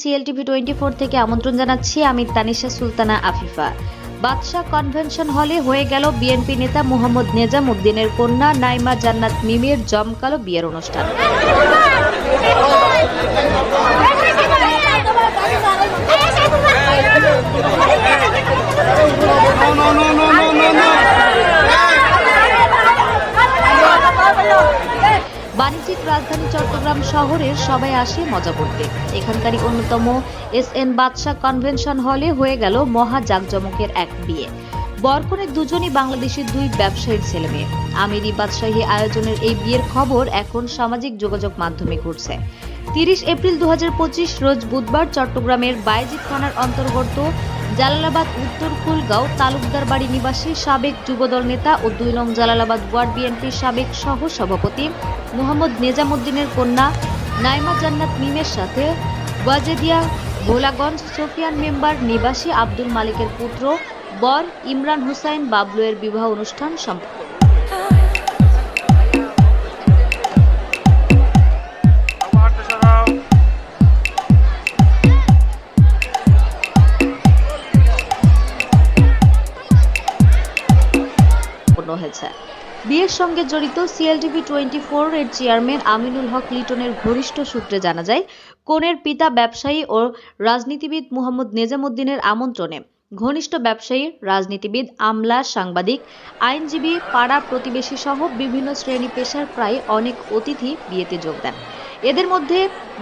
CLTV twenty four থেকে আমন্ত্রণ জানাচ্ছি আমি তানিশা সুলতানা আফিফা বাদশাহ কনভেনশন হলে হয়ে গেল বিএনপি নেতা মোহাম্মদ নেজাম উদ্দিনের কন্যা নাইমা জান্নাত মিমের জমকালো বিয়ের অনুষ্ঠান বাণিজ্যিক রাজধানী চট্টগ্রাম শহরের সবাই আসে মজা করতে। এখানকারই অন্যতম এস এন বাদশাহ কনভেনশন হলে হয়ে গেল মহা জাঁকজমকের এক বিয়ে। বরকনের দুজনই বাংলাদেশের দুই ব্যবসায়ীর ছেলে মেয়ে আমিরি বাদশাহী আয়োজনের এই বিয়ের খবর এখন সামাজিক যোগাযোগ মাধ্যমে ঘুরছে। তিরিশ এপ্রিল দু হাজার পঁচিশ রোজ বুধবার চট্টগ্রামের বাইজিৎ থানার অন্তর্গত জালালাবাদ, উত্তর কুলগাঁও তালুকদার বাড়ি নিবাসী সাবেক যুবদল নেতা ও দুই নং জালালাবাদ ওয়ার্ড বিএনপির সাবেক সহ সভাপতি মোহাম্মদ নেজামুদ্দিনের কন্যা নাইমা জান্নাত মিমের সাথে ওয়াজেদিয়া ভোলাগঞ্জ সোফিয়ান মেম্বার নিবাসী আব্দুল মালিকের পুত্র বর ইমরান হুসাইন বাবলুয়ের বিবাহ অনুষ্ঠান সম্পন্ন সম্পন্ন হয়েছে। বিয়ের সঙ্গে জড়িত সিএলটিভি টোয়েন্টি ফোর এর চেয়ারম্যান আমিনুল হক লিটনের ঘনিষ্ঠ সূত্রে জানা যায়, কনের পিতা ব্যবসায়ী ও রাজনীতিবিদ মোহাম্মদ নেজামুদ্দিনের আমন্ত্রণে ঘনিষ্ঠ ব্যবসায়ী, রাজনীতিবিদ, আমলা, সাংবাদিক, আইনজীবী, পাড়া প্রতিবেশী সহ বিভিন্ন শ্রেণি পেশার প্রায় অনেক অতিথি বিয়েতে যোগ দেন। এদের মধ্যে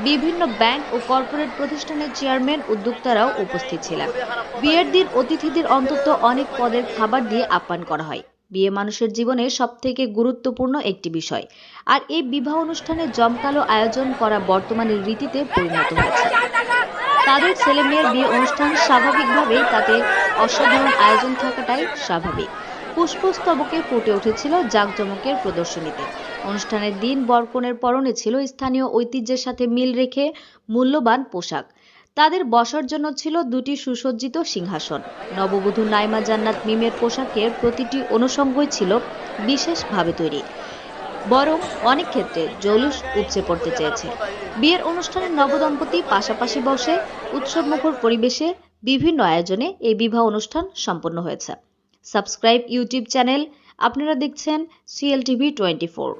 বিভিন্ন ব্যাংক ও কর্পোরেট প্রতিষ্ঠানের চেয়ারম্যান উদ্যোক্তারাও উপস্থিত ছিলেন। বিয়ের দিন অতিথিদের অন্তত অনেক পদের খাবার দিয়ে আপ্যায়ন করা হয়। বিয়ে মানুষের জীবনে সবথেকে গুরুত্বপূর্ণ একটি বিষয়। আর এই বিবাহ অনুষ্ঠানে জমকালো আয়োজন করা বর্তমানের রীতিতে পরিণত হয়েছে। তাদের ছেলে মেয়ের বিয়ে অনুষ্ঠান স্বাভাবিকভাবেই তাতে অসাধারণ আয়োজন থাকাটাই স্বাভাবিক। পুষ্পস্তবকে ফুটে উঠেছিল জাঁকজমকের প্রদর্শনীতে। অনুষ্ঠানের দিন বরকনের পরনে ছিল স্থানীয় ঐতিহ্যের সাথে মিল রেখে মূল্যবান পোশাক। তাদের বসার জন্য ছিল দুটি সুসজ্জিত সিংহাসন। নববধূ নাইমা জান্নাত মিমের পোশাকের প্রতিটি অনুষঙ্গই ছিল বিশেষভাবে তৈরি। বরং অনেক ক্ষেত্রে জৌলুস উপচে পড়তে চেয়েছে। বিয়ের অনুষ্ঠানে নবদম্পতি পাশাপাশি বসে উৎসবমুখর পরিবেশে বিভিন্ন আয়োজনে এই বিবাহ অনুষ্ঠান সম্পন্ন হয়েছে। সাবস্ক্রাইব ইউটিউব চ্যানেল আপনারা দেখছেন সিএলটিভি টোয়েন্টি ফোর।